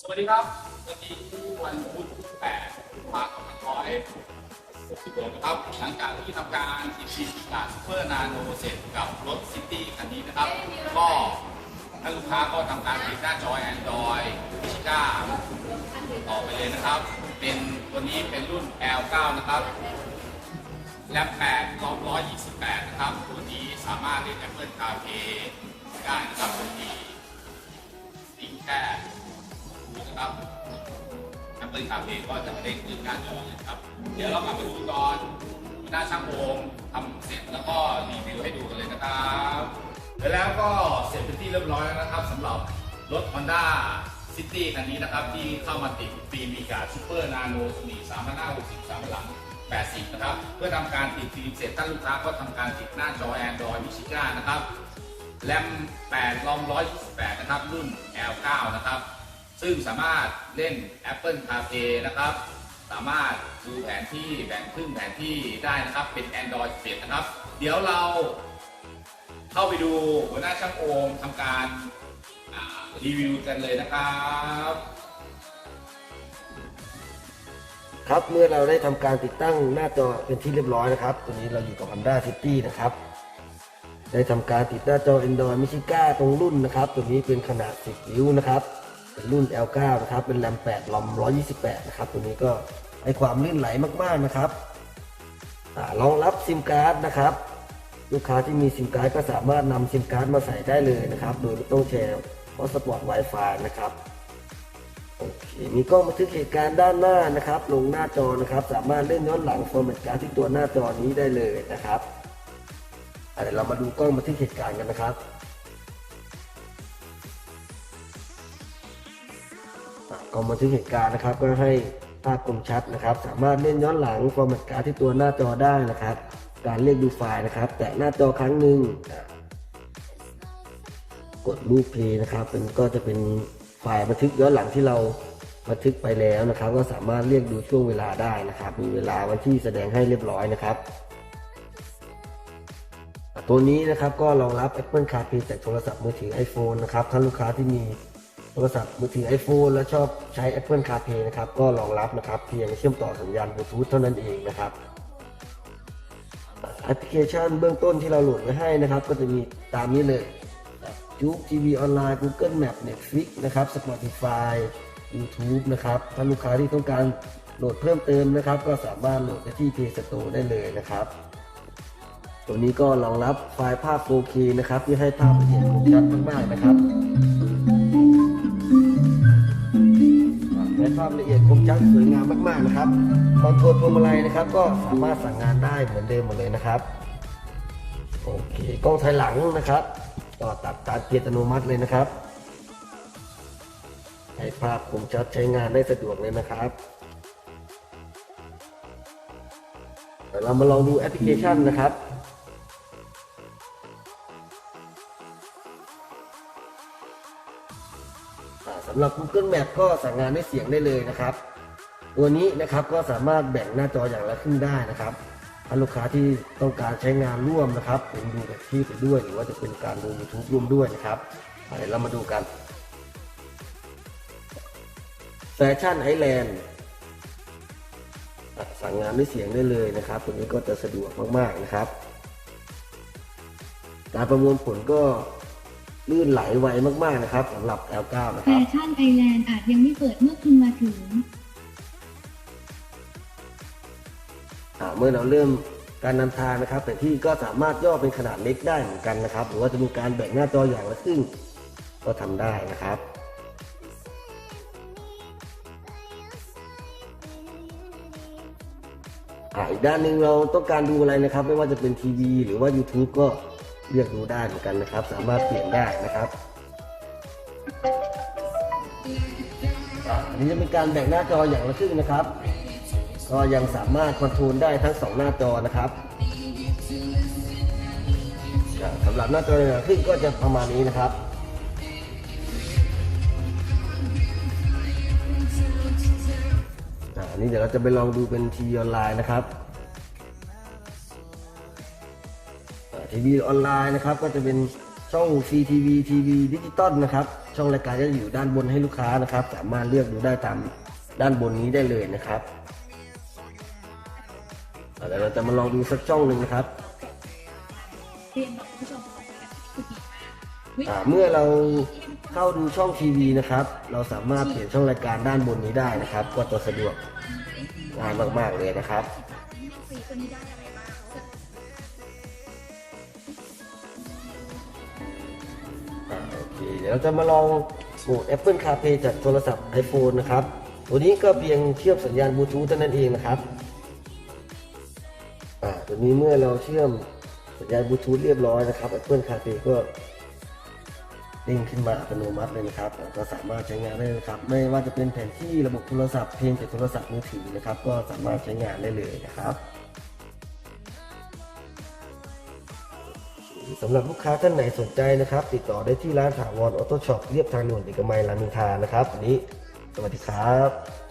สวัสดีครับ วันนี้วันพุธที่8กุมภาพันธ์2566นะครับ หลังจากที่ทำการติดชีการซูเปอร์นาโนเสร็จกับรถซิตี้คันนี้นะครับ ก็ท่านลูกค้าก็ทำการติดหน้าจอ Android พิชิก้าต่อไปเลยนะครับ เป็นตัวนี้เป็นรุ่น L9 นะครับแรม8 228 นะครับ ตัวนี้สามารถเล่น Apple CarPlay ได้นะครับ Apple CarPlay ก็จะเด้งขึ้นหน้าจอเลยครับ เดี๋ยวเรากลับมาดูตอนหน้าช่างโอมทำเสร็จแล้วก็รีวิวให้ดูกันเลยนะครับแล้วก็เสร็จเป็นที่เรียบร้อยแล้วนะครับสำหรับรถ Honda City คันนี้นะครับที่เข้ามาติดปีมีกาซูเปอร์นาโนสมี3560 3หลัง80 นะครับ เพื่อทำการติดฟิล์มเสร็จท่านลูกค้าก็ทำการติดหน้าจอ Android มิชิก้านะครับแรม8รอม128 นะครับ รุ่น L9 นะครับ ซึ่งสามารถเล่น Apple CarPlay นะครับ สามารถดูแผนที่แบ่งครึ่งแผนที่ได้นะครับ เป็น Android 11นะครับ เดี๋ยวเราเข้าไปดูหัวหน้าช่างโอมทำการรีวิวกันเลยนะครับ ครับเมื่อเราได้ทำการติดตั้งหน้าจอเป็นที่เรียบร้อยนะครับตัวนี้เราอยู่กับ Honda City นะครับ ได้ทำการติดหน้าจอ Android m i c h i g a ตรงรุ่นนะครับ ตัวนี้เป็นขนาด 10 นิ้วนะครับ เป็นรุ่น L9 นะครับ เป็นแรม8ลอม128 นะครับ ตัวนี้ก็ให้ความลื่นไหลมากๆนะครับอรองรับซิมการ์ดนะครับ ลูกค้าที่มีซิมการ์ดก็สามารถนำซิมการ์ดมาใส่ได้เลยนะครับ โดยไม่ต้องแชร์ฮอสปอต Wi-Fi นะครับโอเคมีกล้องบันทึกเหตุการณ์ด้านหน้านะครับ ลงหน้าจอนะครับ สามารถเล่นย้อนหลังฟอร์แมตการ์ดที่ตัวหน้าจอนี้ได้เลยนะครับเดี๋ยวเรามาดูกล้องบันทึกเหตุการณ์กันนะครับ กล้องบันทึกเหตุการณ์นะครับ ก็ให้ภาพคมชัดนะครับ สามารถเล่นย้อนหลังฟอร์แมตการ์ดที่ตัวหน้าจอได้นะครับ การเรียกดูไฟล์นะครับ แตะหน้าจอครั้งหนึ่งกดรูปเพลย์นะครับเป็นก็จะเป็นไฟล์บันทึกย้อนหลังที่เราบันทึกไปแล้วนะครับ ก็สามารถเรียกดูช่วงเวลาได้นะครับ มีเวลาวันที่แสดงให้เรียบร้อยนะครับตัวนี้นะครับก็รองรับ Apple CarPlay จากโทรศัพท์มือถือ iPhone นะครับท่านลูกค้าที่มี โทรศัพท์มือถือ iPhone และชอบใช้ Apple CarPlay นะครับ ก็รองรับนะครับ เพียงเชื่อมต่อสัญญาณบลูทูธเท่านั้นเองนะครับแอปพลิเคชันเบื้องต้นที่เราโหลดไว้ให้นะครับ ก็จะมีตามนี้เลยยูบทีวีออนไลน์ Google Map Netflix นะครับ Spotify YouTube นะครับ ถ้าลูกค้าที่ต้องการโหลดเพิ่มเติมนะครับ ก็สามารถโหลดได้ที่ Play Store ได้เลยนะครับ ตัวนี้ก็รองรับไฟล์ภาพ 4K นะครับที่ให้ภาพละเอียดคมชัดมากๆนะครับ และภาพละเอียดคมชัดสวยงามมากๆนะครับคอนโทรลพวงมาลัยนะครับ ก็สามารถสั่งงานได้เหมือนเดิมหมดเลยนะครับโอเคกล้องถอยหลังนะครับ ต่อตัดตามเกียร์อัตโนมัติเลยนะครับให้ภาพคมชัดใช้งานได้สะดวกเลยนะครับเดี๋ยวเรามาลองดูแอปพลิเคชันนะครับำหรับ Google Map ก็สั่งงานด้วยเสียงได้เลยนะครับ ตัวนี้นะครับก็สามารถแบ่งหน้าจออย่างละครึ่งได้นะครับถ้าลูกค้าที่ต้องการใช้งานร่วมนะครับเป็นดูแบบที่ไปด้วยหรือว่าจะเป็นการดู YouTube ร่วมด้วยนะครับเดี๋ยวเรามาดูกันแฟชั่นไอแลนด์สั่งงานด้วยเสียงได้เลยนะครับตัวนี้ก็จะสะดวกมากๆนะครับ การประมวลผลก็ ลื่นไหลไวมากๆนะครับสำหรับ L9 นะแฟครับชั่นไอแลนด์อาจยังไม่เปิดเมื่อคุณมาถึงอ่าเมื่อเราเริ่มการนำทางนะครับแผนที่ก็สามารถย่อเป็นขนาดเล็กได้เหมือนกันนะครับ หรือว่าจะมีการแบ่งหน้าจออย่างละครึ่งก็ทำได้นะครับอ่าอีกด้านหนึ่งเราต้องการดูอะไรนะครับ ไม่ว่าจะเป็นทีวีหรือว่า YouTube ก็ เลือกดูได้เหมือนกันนะครับ สามารถเปลี่ยนได้นะครับอันนี้จะเป็นการแบ่งหน้าจออย่างละครึ่งนะครับ ก็ยังสามารถคอนโทรลได้ทั้งสองหน้าจอนะครับอ่าสำหรับหน้าจออย่างละขึ้นก็จะประมาณนี้นะครับอันนี้เดี๋ยวเราจะไปลองดูเป็นทีออนไลน์นะครับ ทีวีออนไลน์นะครับก็จะเป็นช่อง CTV ทีวีดิจิตอลนะครับช่องรายการจะอยู่ด้านบนให้ลูกค้านะครับ สามารถเลือกดูได้ตามด้านบนนี้ได้เลยนะครับอะเดี๋ยวเราจะมาลองดูสักช่องหนึ่งนะครับเรียนบอกคุณผู้ชมก่อนนะคะคือดีมากอ่าเมื่อเราเข้าดูช่องทีวีนะครับ เราสามารถเปลี่ยนช่องรายการด้านบนนี้ได้นะครับ ก็จะสะดวกง่ายมาก ๆ เลยนะครับ เดี๋ยวเราจะมาลองโหมด Apple CarPlay จากโทรศัพท์ iPhone นะครับ ตัวนี้ก็เพียงเชื่อมสัญญาณบลูทูธเท่านั้นเองนะครับอ่าตัวนี้เมื่อเราเชื่อมสัญญาณบลูทูธเรียบร้อยนะครับ Apple CarPlay ก็เด้งขึ้นมาอัตโนมัติเลยนะครับก็สามารถใช้งานได้เลยครับ ไม่ว่าจะเป็นแผนที่ระบบโทรศัพท์เพลงจากโทรศัพท์มือถือนะครับ ก็สามารถใช้งานได้เลยนะครับ สำหรับลูกค้าท่านไหนสนใจนะครับ ติดต่อได้ที่ร้านถาวรออโต้ช็อปเรียบทางด่วนเอกมัยรามอินทรานะครับวันนี้ สวัสดีครับ